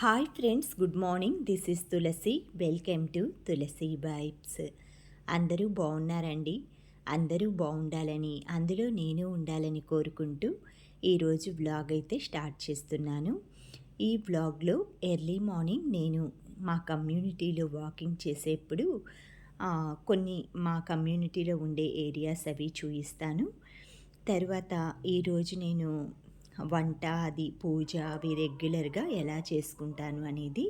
Hi friends good morning this is Tulasi welcome to Tulasi vibes అందరూ బాగున్నారండి? అందరూ బాగుండాలని అందులో నేను ఉండాలని కోరుకుంటూ ఈరోజు బ్లాగ్ అయితే స్టార్ట్ చేస్తున్నాను. ఈ బ్లాగ్లో ఎర్లీ మార్నింగ్ నేను మా కమ్యూనిటీలో వాకింగ్ చేసేప్పుడు కొన్ని మా కమ్యూనిటీలో ఉండే ఏరియాస్ అవి చూపిస్తాను తర్వాత ఈరోజు నేను వంట అది పూజ అవి రెగ్యులర్గా ఎలా చేసుకుంటాను అనేది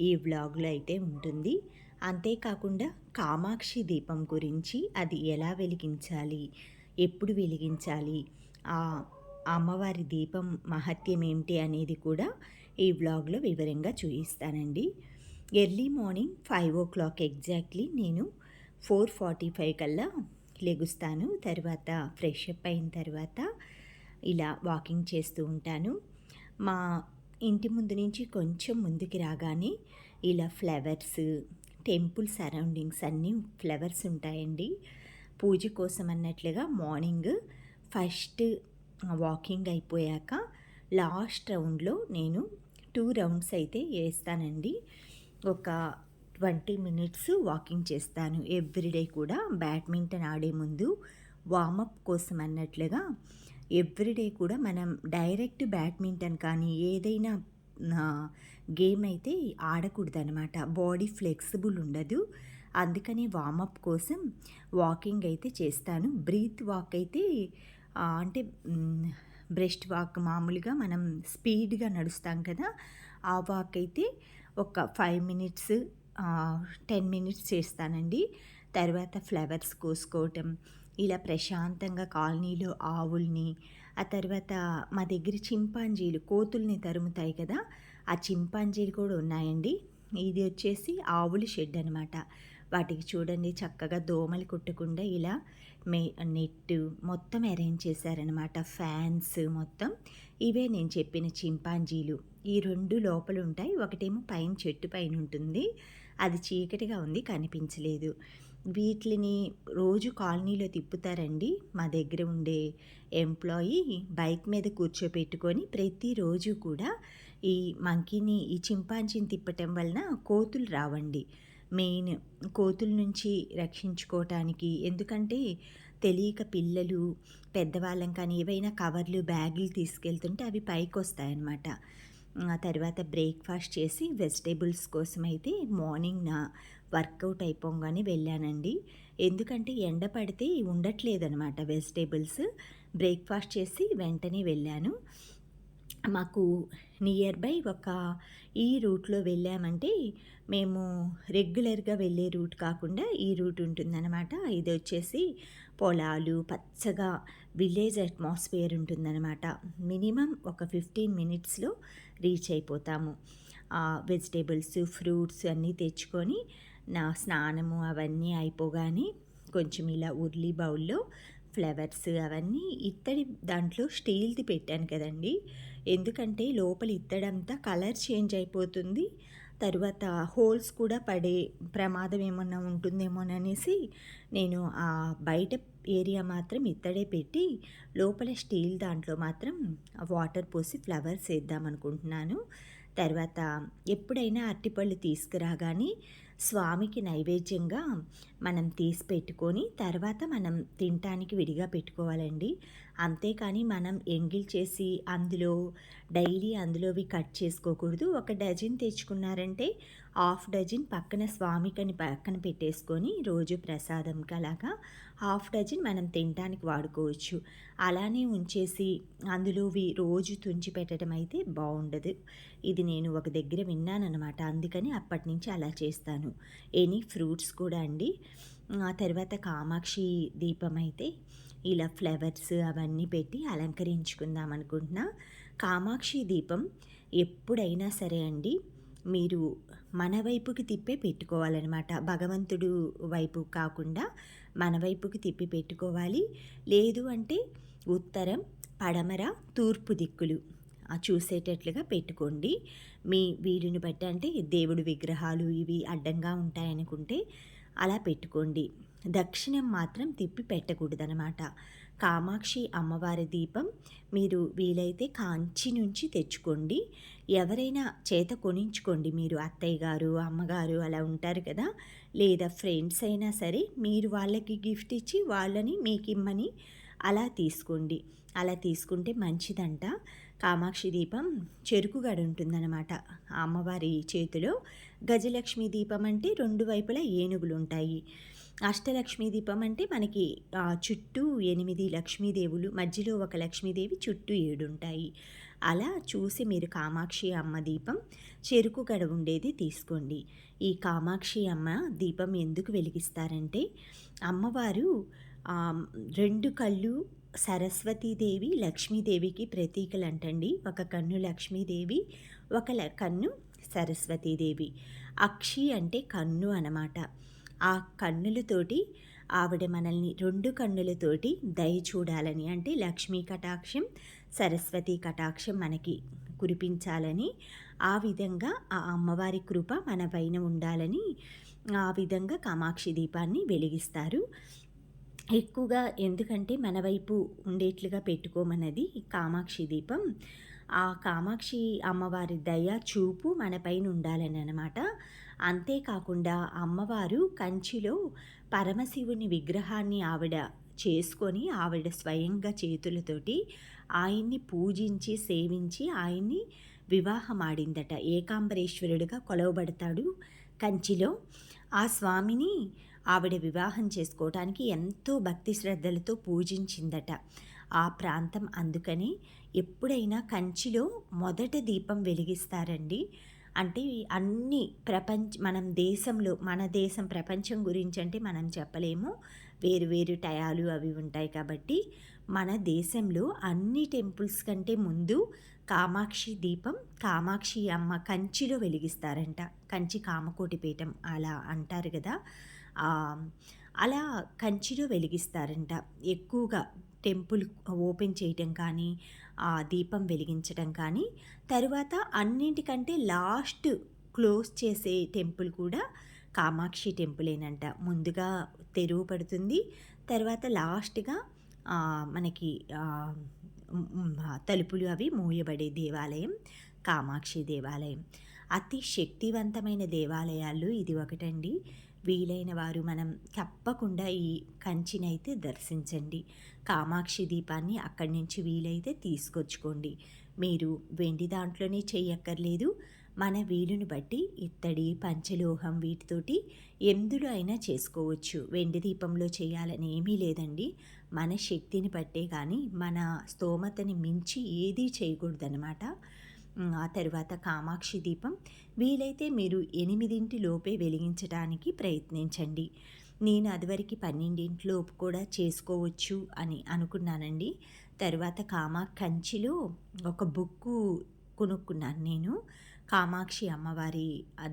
ఈ వ్లాగ్లో అయితే ఉంటుంది. అంతేకాకుండా కామాక్షి దీపం గురించి అది ఎలా వెలిగించాలి ఎప్పుడు వెలిగించాలి ఆ అమ్మవారి దీపం మహత్యం ఏమిటి అనేది కూడా ఈ వ్లాగ్లో వివరంగా చూపిస్తానండి. Early morning five o'clock exactly నేను ఫోర్ ఫార్టీ ఫైవ్ కల్లా లెగుస్తాను. తర్వాత ఫ్రెష్ అప్ అయిన తర్వాత ఇలా వాకింగ్ చేస్తూ ఉంటాను. మా ఇంటి ముందు నుంచి కొంచెం ముందుకు రాగానే ఇలా ఫ్లవర్స్ టెంపుల్ సరౌండింగ్స్ అన్నీ ఫ్లవర్స్ ఉంటాయండి. పూజ కోసం అన్నట్లుగా మార్నింగ్ ఫస్ట్ వాకింగ్ అయిపోయాక లాస్ట్ రౌండ్లో నేను టూ రౌండ్స్ అయితే వేస్తానండి. ఒక ట్వంటీ మినిట్స్ వాకింగ్ చేస్తాను. ఎవ్రీడే కూడా బ్యాడ్మింటన్ ఆడే ముందు వామప్ కోసం అన్నట్లుగా ఎవ్రీడే కూడా మనం డైరెక్ట్ బ్యాడ్మింటన్ కానీ ఏదైనా గేమ్ అయితే ఆడకూడదు అనమాట బాడీ ఫ్లెక్సిబుల్ ఉండదు. అందుకని వామప్ కోసం వాకింగ్ అయితే చేస్తాను. బ్రీత్ వాక్ అయితే అంటే బ్రెస్ట్ వాక్ మామూలుగా మనం స్పీడ్గా నడుస్తాం కదా ఆ వాక్ అయితే ఒక ఫైవ్ మినిట్స్ టెన్ మినిట్స్ చేస్తానండి. తర్వాత ఫ్లవర్స్ కోసుకోవటం ఇలా ప్రశాంతంగా కాలనీలో ఆవుల్ని ఆ తర్వాత మా దగ్గర చింపాంజీలు కోతుల్ని తరుముతాయి కదా ఆ చింపాంజీలు కూడా ఉన్నాయండి. ఇది వచ్చేసి ఆవుల షెడ్ అనమాట వాటికి చూడండి చక్కగా దోమలు కుట్టకుండా ఇలా మే నెట్ మొత్తం అరేంజ్ చేశారనమాట ఫ్యాన్స్ మొత్తం. ఇవే నేను చెప్పిన చింపాంజీలు. ఈ రెండు లోపల ఉంటాయి. ఒకటేమో పైన చెట్టు పైన ఉంటుంది. అది చీకటిగా ఉంది కనిపించలేదు. వీటిని రోజు కాలనీలో తిప్పుతారండి. మా దగ్గర ఉండే ఎంప్లాయీ బైక్ మీద కూర్చోపెట్టుకొని ప్రతిరోజు కూడా ఈ మంకీని ఈ చింపాంజీని తిప్పటం వలన కోతులు రావండి. మెయిన్ కోతుల నుంచి రక్షించుకోవటానికి ఎందుకంటే తెలియక పిల్లలు పెద్దవాళ్ళం కానీ ఏవైనా కవర్లు బ్యాగులు తీసుకెళ్తుంటే అవి పైకి వస్తాయన్నమాట తర్వాత బ్రేక్ఫాస్ట్ చేసి వెజిటేబుల్స్ కోసం అయితే మార్నింగ్ నా వర్కౌట్ అయిపోగానే వెళ్ళానండి. ఎందుకంటే ఎండ పడితే ఉండట్లేదనమాట వెజిటేబుల్స్. బ్రేక్ఫాస్ట్ చేసి వెంటనే వెళ్ళాను. మాకు నియర్ బై ఒక ఈ రూట్లో వెళ్ళామంటే మేము రెగ్యులర్గా వెళ్ళే రూట్ కాకుండా ఈ రూట్ ఉంటుందన్నమాట ఇది వచ్చేసి పొలాలు పచ్చగా విలేజ్ అట్మాస్ఫియర్ ఉంటుందన్నమాట మినిమం ఒక ఫిఫ్టీన్ మినిట్స్లో రీచ్ అయిపోతాము. వెజిటేబుల్స్ ఫ్రూట్స్ అన్నీ తెచ్చుకొని నా స్నానము అవన్నీ అయిపోగానే కొంచెం ఇలా ఉర్లీ బౌల్లో ఫ్లవర్స్ అవన్నీ ఇత్తడి దాంట్లో స్టీల్ది పెట్టాను కదండి. ఎందుకంటే లోపల ఇత్తడంతా కలర్ చేంజ్ అయిపోతుంది. తర్వాత హోల్స్ కూడా పడే ప్రమాదం ఏమన్నా ఉంటుందేమోననేసి నేను ఆ బయట ఏరియా మాత్రం ఇత్తడే పెట్టి లోపల స్టీల్ దాంట్లో మాత్రం వాటర్ పోసి ఫ్లవర్స్ వేద్దాం అనుకుంటున్నాను తర్వాత ఎప్పుడైనా అరటిపళ్ళు తీసుకురాగానే స్వామికి నైవేద్యంగా మనం తీసి పెట్టుకొని తర్వాత మనం తినటానికి విడిగా పెట్టుకోవాలండి. అంతేకాని మనం ఎంగిల్ చేసి అందులో డైలీ అందులోవి కట్ చేసుకోకూడదు. ఒక డజన్ తెచ్చుకున్నారంటే హాఫ్ డజన్ పక్కన స్వామికని పక్కన పెట్టేసుకొని రోజు ప్రసాదంకి అలాగా హాఫ్ డజన్ మనం తినటానికి వాడుకోవచ్చు. అలానే ఉంచేసి అందులోవి రోజు తుంచి పెట్టడం అయితే బాగుండదు ఇది నేను ఒక దగ్గర విన్నానమాట అందుకని అప్పటి నుంచి అలా చేస్తాను. ఎనీ ఫ్రూట్స్ కూడా అండి. ఆ తర్వాత కామాక్షి దీపం అయితే ఇలా ఫ్లవర్స్ అవన్నీ పెట్టి అలంకరించుకుందాం అనుకుంటున్నా. కామాక్షి దీపం ఎప్పుడైనా సరే అండి మీరు మన వైపుకి తిప్పే పెట్టుకోవాలన్నమాట. భగవంతుడు వైపు కాకుండా మన వైపుకి తిప్పి పెట్టుకోవాలి. లేదు అంటే ఉత్తరం పడమర తూర్పు దిక్కులు. చూసేటట్లుగా పెట్టుకోండి. మీ వీలుని బట్టి అంటే దేవుడు విగ్రహాలు ఇవి అడ్డంగా ఉంటాయనుకుంటే అలా పెట్టుకోండి. దక్షిణం మాత్రం తిప్పి పెట్టకూడదనమాట కామాక్షి అమ్మవారి దీపం మీరు వీలైతే కాంచి నుంచి తెచ్చుకోండి. ఎవరైనా చేత కొనించుకోండి. మీరు అత్తయ్య గారు అమ్మగారు అలా ఉంటారు కదా. లేదా ఫ్రెండ్స్ అయినా సరే మీరు వాళ్ళకి గిఫ్ట్ ఇచ్చి వాళ్ళని మీకు ఇమ్మని అలా తీసుకోండి. అలా తీసుకుంటే మంచిదంట. కామాక్షి దీపం చెరుకు గడ ఉంటుందన్నమాట అమ్మవారి చేతిలో గజలక్ష్మి దీపం అంటే రెండు వైపులా ఏనుగులు ఉంటాయి అష్టలక్ష్మి దీపం అంటే మనకి చుట్టూ ఎనిమిది లక్ష్మీదేవులు మధ్యలో ఒక లక్ష్మీదేవి చుట్టూ ఏడు ఉంటాయి అలా చూసి మీరు కామాక్షి అమ్మ దీపం చెరుకు గడ ఉండేది తీసుకోండి. ఈ కామాక్షి అమ్మ దీపం ఎందుకు వెలిగిస్తారంటే అమ్మవారు రెండు కళ్ళు సరస్వతీదేవి లక్ష్మీదేవికి ప్రతీకలు అంటండి ఒక కన్ను లక్ష్మీదేవి ఒక కన్ను సరస్వతీదేవి. అక్షి అంటే కన్ను అనమాట. ఆ కన్నులతోటి ఆవిడ మనల్ని రెండు కన్నులతోటి దయ చూడాలని అంటే లక్ష్మీ కటాక్షం సరస్వతి కటాక్షం మనకి కురిపించాలని ఆ విధంగా ఆ అమ్మవారి కృప మన పైన ఉండాలని ఆ విధంగా కామాక్షి దీపాన్ని వెలిగిస్తారు. ఎక్కువగా ఎందుకంటే మన వైపు ఉండేట్లుగా పెట్టుకోమన్నది కామాక్షి దీపం. ఆ కామాక్షి అమ్మవారి దయ చూపు మనపైన ఉండాలని అనమాట అంతేకాకుండా అమ్మవారు కంచిలో పరమశివుని విగ్రహాన్ని ఆవిడ చేసుకొని ఆవిడ స్వయంగా చేతులతోటి ఆయన్ని పూజించి సేవించి ఆయన్ని వివాహం ఆడిందట ఏకాంబరేశ్వరుడిగా కొలవబడతాడు కంచిలో. ఆ స్వామిని ఆవిడ వివాహం చేసుకోవటానికి ఎంతో భక్తి శ్రద్ధలతో పూజించిందట. ఆ ప్రాంతం అందుకని ఎప్పుడైనా కంచిలో మొదట దీపం వెలిగిస్తారండి. అంటే అన్ని ప్రపంచ మనం దేశంలో మన దేశం ప్రపంచం గురించి అంటే మనం చెప్పలేము. వేరు వేరు టయాలు అవి ఉంటాయి కాబట్టి మన దేశంలో అన్ని టెంపుల్స్ కంటే ముందు కామాక్షి దీపం కామాక్షి అమ్మ కంచిలో వెలిగిస్తారంట. కంచి కామకోటిపీఠం అలా అంటారు కదా. అలా కంచిలో వెలిగిస్తారంట. ఎక్కువగా టెంపుల్ ఓపెన్ చేయటం కానీ ఆ దీపం వెలిగించడం కానీ తరువాత అన్నింటికంటే లాస్ట్ క్లోజ్ చేసే టెంపుల్ కూడా కామాక్షి టెంపులేనంట. ముందుగా తెరువు పడుతుంది. తర్వాత లాస్ట్గా మనకి తలుపులు అవి మూయబడే దేవాలయం కామాక్షి దేవాలయం. అతి శక్తివంతమైన దేవాలయాలు ఇది ఒకటండి. వీలైన వారు మనం తప్పకుండా ఈ కంచినైతే దర్శించండి. కామాక్షి దీపాన్ని అక్కడి నుంచి వీలైతే తీసుకొచ్చుకోండి. మీరు వెండి దాంట్లోనే చేయక్కర్లేదు. మన వీలుని బట్టి ఇత్తడి పంచలోహం వీటితోటి ఎందులో అయినా చేసుకోవచ్చు. వెండి దీపంలో చేయాలని ఏమీ లేదండి. మన శక్తిని బట్టే కానీ మన స్తోమతని మించి ఏదీ చేయకూడదనమాట ఆ తర్వాత కామాక్షి దీపం. వీలైతే మీరు ఎనిమిదింటి లోపే వెలిగించడానికి ప్రయత్నించండి. నేను అదివరకు పన్నెండింటిలోపు కూడా చేసుకోవచ్చు అని అనుకున్నానండి. తర్వాత కామా కంచిలో ఒక బుక్కు కొనుక్కున్నాను నేను. కామాక్షి అమ్మవారి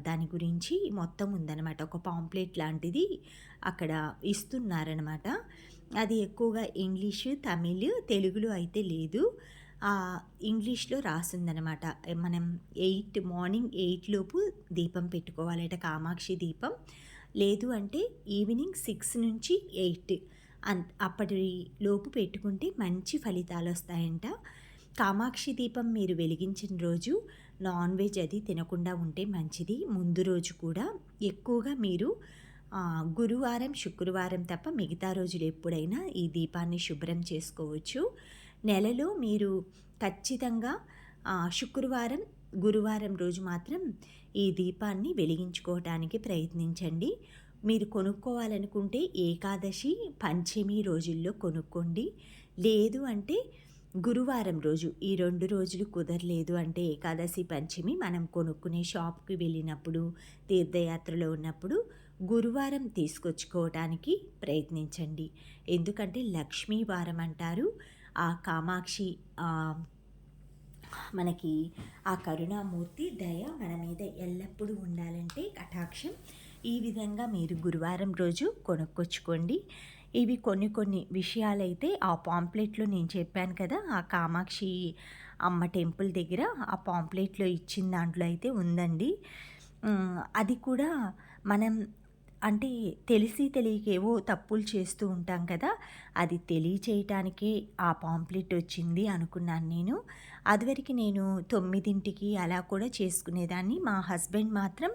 దాని గురించి మొత్తం ఉందన్నమాట. ఒక పాంప్లెట్ లాంటిది అక్కడ ఇస్తున్నారనమాట అది ఎక్కువగా ఇంగ్లీషు తమిళ్ తెలుగులో అయితే లేదు. ఇంగ్లీష్లో రాసిందనమాట మనం ఎయిట్ మార్నింగ్ ఎయిట్ లోపు దీపం పెట్టుకోవాలట కామాక్షి దీపం. లేదు అంటే ఈవినింగ్ సిక్స్ నుంచి ఎయిట్ అన్ అప్పటి లోపు పెట్టుకుంటే మంచి ఫలితాలు వస్తాయంట కామాక్షి దీపం మీరు వెలిగించిన రోజు నాన్ వెజ్ అది తినకుండా ఉంటే మంచిది. ముందు రోజు కూడా ఎక్కువగా మీరు గురువారం శుక్రవారం తప్ప మిగతా రోజులు ఎప్పుడైనా ఈ దీపాన్ని శుభ్రం చేసుకోవచ్చు. నెలలో మీరు ఖచ్చితంగా శుక్రవారం గురువారం రోజు మాత్రం ఈ దీపాన్ని వెలిగించుకోవటానికి ప్రయత్నించండి. మీరు కొనుక్కోవాలనుకుంటే ఏకాదశి పంచమి రోజుల్లో కొనుక్కోండి. లేదు అంటే గురువారం రోజు ఈ రెండు రోజులు కుదరలేదు అంటే ఏకాదశి పంచమి మనం కొనుక్కునే షాప్కి వెళ్ళినప్పుడు తీర్థయాత్రలో ఉన్నప్పుడు గురువారం తీసుకొచ్చుకోవటానికి ప్రయత్నించండి. ఎందుకంటే లక్ష్మీ వారం అంటారు. ఆ కామాక్షి మనకి ఆ కరుణామూర్తి దయ మన మీద ఎల్లప్పుడూ ఉండాలంటే కటాక్షం. ఈ విధంగా మీరు గురువారం రోజు కొనుక్కొచ్చుకోండి. ఇవి కొన్ని కొన్ని విషయాలైతే ఆ పాంప్లెట్లో నేను చెప్పాను కదా ఆ కామాక్షి అమ్మ టెంపుల్ దగ్గర ఆ పాంప్లెట్లో ఇచ్చిన దాంట్లో అయితే ఉందండి. అది కూడా మనం అంటే తెలిసి తెలియక ఏవో తప్పులు చేస్తూ ఉంటాం కదా అది తెలియచేయటానికే ఆ పాంప్లెట్ వచ్చింది అనుకున్నాను నేను. అదివరకు నేను తొమ్మిదింటికి అలా కూడా చేసుకునేదాన్ని. మా హస్బెండ్ మాత్రం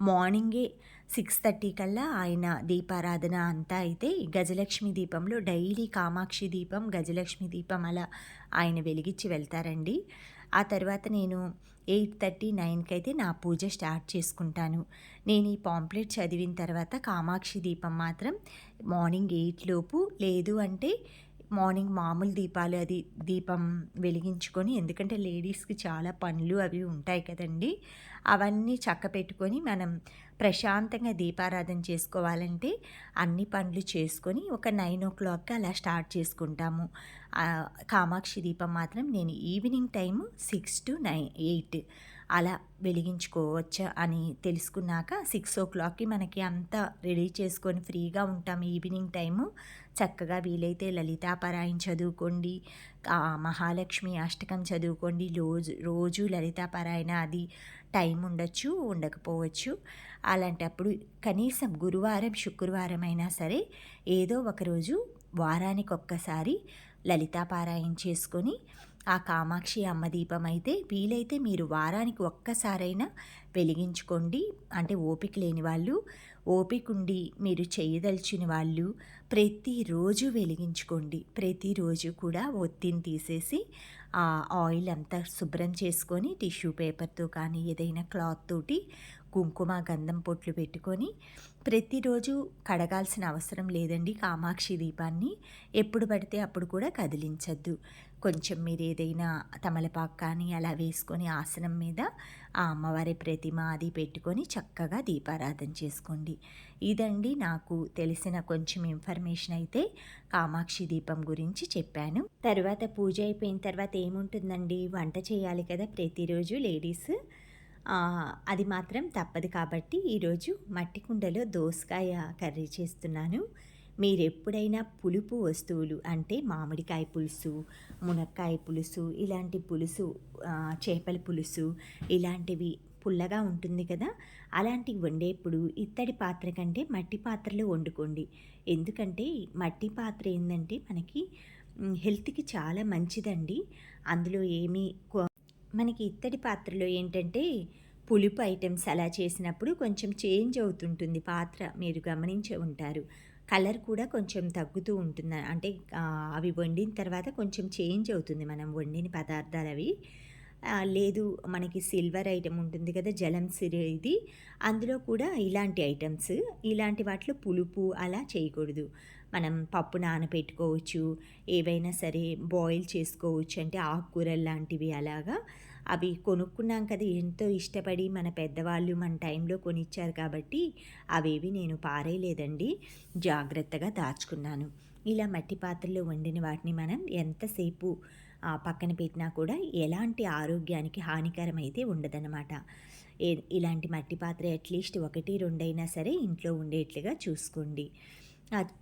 మార్నింగే సిక్స్ థర్టీ కల్లా ఆయన దీపారాధన అంతా అయితే గజలక్ష్మి దీపంలో డైలీ కామాక్షి దీపం గజలక్ష్మి దీపం అలా ఆయన వెలిగించి వెళ్తారండి. ఆ తర్వాత నేను ఎయిట్ థర్టీ నైన్కి అయితే నా పూజ స్టార్ట్ చేసుకుంటాను. నేను ఈ పాంప్లెట్ చదివిన తర్వాత కామాక్షి దీపం మాత్రం మార్నింగ్ ఎయిట్ లోపు. లేదు అంటే మార్నింగ్ మామూలు దీపాలు అది దీపం వెలిగించుకొని ఎందుకంటే లేడీస్కి చాలా పనులు అవి ఉంటాయి కదండి అవన్నీ చక్క పెట్టుకొని మనం ప్రశాంతంగా దీపారాధన చేసుకోవాలంటే అన్ని పనులు చేసుకొని ఒక నైన్ ఓ క్లాక్కి అలా స్టార్ట్ చేసుకుంటాము. కామాక్షి దీపం మాత్రం నేను evening time six to nine eight అలా వెలిగించుకోవచ్చా అని తెలుసుకున్నాక సిక్స్ ఓ క్లాక్కి మనకి అంతా రెడీ చేసుకొని ఫ్రీగా ఉంటాం ఈవినింగ్ టైము. చక్కగా వీలైతే లలితాపరాయం చదువుకోండి మహాలక్ష్మి అష్టకం చదువుకోండి. రోజు రోజు లలితాపరాయణ అది టైం ఉండొచ్చు ఉండకపోవచ్చు. అలాంటప్పుడు కనీసం గురువారం శుక్రవారం అయినా సరే ఏదో ఒకరోజు వారానికి ఒక్కసారి లలితాపారాయణ చేసుకొని ఆ కామాక్షి అమ్మ దీపం అయితే వీలైతే మీరు వారానికి ఒక్కసారైనా వెలిగించుకోండి. అంటే ఓపిక లేని వాళ్ళు ఓపిక ఉండి మీరు చేయదలిచిన వాళ్ళు ప్రతిరోజు వెలిగించుకోండి. ప్రతిరోజు కూడా ఒత్తిని తీసేసి ఆ ఆయిల్ అంతా శుభ్రం చేసుకొని టిష్యూ పేపర్తో కానీ ఏదైనా క్లాత్ తోటి కుంకుమ గంధం పొట్లు పెట్టుకొని ప్రతిరోజు కడగాల్సిన అవసరం లేదండి కామాక్షి దీపాన్ని. ఎప్పుడు పడితే అప్పుడు కూడా కదిలించద్దు. కొంచెం మీరు ఏదైనా తమలపాకు కానీ అలా వేసుకొని ఆసనం మీద ఆ అమ్మవారి ప్రతిమ అది పెట్టుకొని చక్కగా దీపారాధన చేసుకోండి. ఇదండి నాకు తెలిసిన కొంచెం ఇన్ఫర్మేషన్ అయితే కామాక్షి దీపం గురించి చెప్పాను. తర్వాత పూజ అయిపోయిన తర్వాత ఏముంటుందండి? వంట చేయాలి కదా ప్రతిరోజు లేడీస్. అది మాత్రం తప్పదు కాబట్టి ఈరోజు మట్టి కుండలో దోసకాయ కర్రీ చేస్తున్నాను. మీరు ఎప్పుడైనా పులుపు వస్తువులు అంటే మామిడికాయ పులుసు మునక్కాయ పులుసు ఇలాంటి పులుసు చేపల పులుసు ఇలాంటివి పుల్లగా ఉంటుంది కదా అలాంటివి వండేప్పుడు ఇత్తడి పాత్ర కంటే మట్టి పాత్రలో వండుకోండి. ఎందుకంటే మట్టి పాత్ర ఏంటంటే మనకి హెల్త్కి చాలా మంచిదండి. అందులో ఏమీ మనకి ఇత్తడి పాత్రలో ఏంటంటే పులుపు ఐటమ్స్ అలా చేసినప్పుడు కొంచెం చేంజ్ అవుతుంటుంది పాత్ర. మీరు గమనించే ఉంటారు. కలర్ కూడా కొంచెం తగ్గుతూ ఉంటుంది. అంటే అవి వండిన తర్వాత కొంచెం చేంజ్ అవుతుంది మనం వండిన పదార్థాలు అవి. లేదు మనకి సిల్వర్ ఐటమ్ ఉంటుంది కదా జలం సిరి ఇది. అందులో కూడా ఇలాంటి ఐటమ్స్ ఇలాంటి వాటిలో పులుపు అలా చేయకూడదు. మనం పప్పు నానబెట్టుకోవచ్చు ఏవైనా సరే బాయిల్ చేసుకోవచ్చు. అంటే ఆకుకూరలు లాంటివి అలాగా. అవి కొనుక్కున్నాం కదా ఎంతో ఇష్టపడి మన పెద్దవాళ్ళు మన టైంలో కొనిచ్చారు కాబట్టి అవేవి నేను పారేయలేదండి. జాగ్రత్తగా దాచుకున్నాను. ఇలా మట్టి పాత్రలో వండిన వాటిని మనం ఎంతసేపు పక్కన పెట్టినా కూడా ఎలాంటి ఆరోగ్యానికి హానికరం అయితే ఉండదన్నమాట ఇలాంటి మట్టి పాత్ర అట్లీస్ట్ ఒకటి రెండైనా సరే ఇంట్లో ఉండేట్లుగా చూసుకోండి.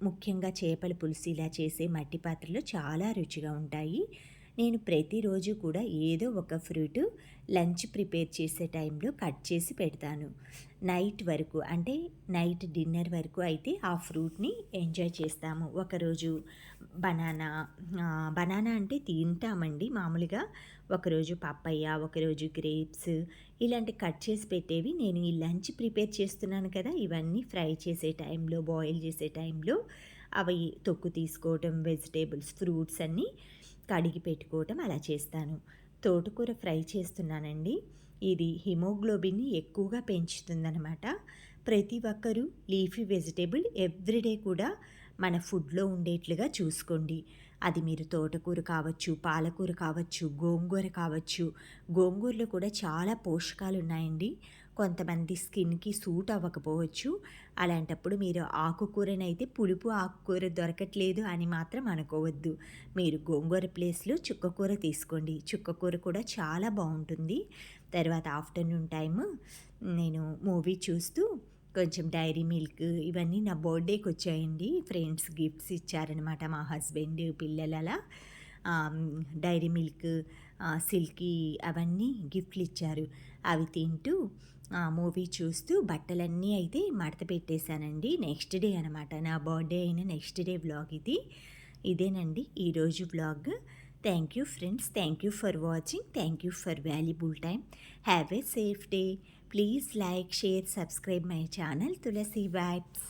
ముఖ్యంగా చేపల పులుసు ఇలా చేసే మట్టి పాత్రలు చాలా రుచిగా ఉంటాయి. నేను ప్రతిరోజు కూడా ఏదో ఒక ఫ్రూట్ లంచ్ ప్రిపేర్ చేసే టైంలో కట్ చేసి పెడతాను. నైట్ వరకు అంటే నైట్ డిన్నర్ వరకు అయితే ఆ ఫ్రూట్ని ఎంజాయ్ చేస్తాము. ఒకరోజు బనానా బనానా అంటే తింటామండి మామూలుగా. ఒకరోజు పప్పయ్య ఒకరోజు గ్రేప్స్ ఇలాంటి కట్ చేసి పెట్టేవి నేను ఈ లంచ్ ప్రిపేర్ చేస్తున్నాను కదా ఇవన్నీ ఫ్రై చేసే టైంలో బాయిల్ చేసే టైంలో అవి తొక్కు తీసుకోవటం వెజిటేబుల్స్ ఫ్రూట్స్ అన్నీ కడిగి పెట్టుకోవటం అలా చేస్తాను. తోటకూర ఫ్రై చేస్తున్నానండి. ఇది హిమోగ్లోబిన్ని ఎక్కువగా పెంచుతుందనమాట ప్రతి ఒక్కరూ లీఫీ వెజిటేబుల్ ఎవ్రీడే కూడా మన ఫుడ్లో ఉండేట్లుగా చూసుకోండి. అది మీరు తోటకూర కావచ్చు పాలకూర కావచ్చు గోంగూర కావచ్చు గోంగూరలో కూడా చాలా పోషకాలు ఉన్నాయండి కొంతమంది స్కిన్కి సూట్ అవ్వకపోవచ్చు. అలాంటప్పుడు మీరు ఆకుకూరనైతే పులుపు ఆకుకూర దొరకట్లేదు అని మాత్రం అనుకోవద్దు. మీరు గోంగూర ప్లేస్లో చుక్కకూర తీసుకోండి. చుక్కకూర కూడా చాలా బాగుంటుంది. తర్వాత ఆఫ్టర్నూన్ టైము నేను మూవీ చూస్తూ కొంచెం డైరీ మిల్క్ ఇవన్నీ నా బర్త్డేకి వచ్చాయండి. ఫ్రెండ్స్ గిఫ్ట్స్ ఇచ్చారనమాట మా హస్బెండ్ పిల్లలు అలా. డైరీ మిల్క్ సిల్కీ అవన్నీ గిఫ్ట్లు ఇచ్చారు. అవి తింటూ మూవీ చూస్తూ బట్టలన్నీ అయితే మడత పెట్టేశానండి. నెక్స్ట్ డే అనమాట నా బర్త్డే అయిన నెక్స్ట్ డే వ్లాగ్ ఇది. ఇదేనండి ఈరోజు vlog. Thank you friends. Thank you for watching. Thank you for valuable time have a safe day. Please like share subscribe my channel. Tulasi vibes.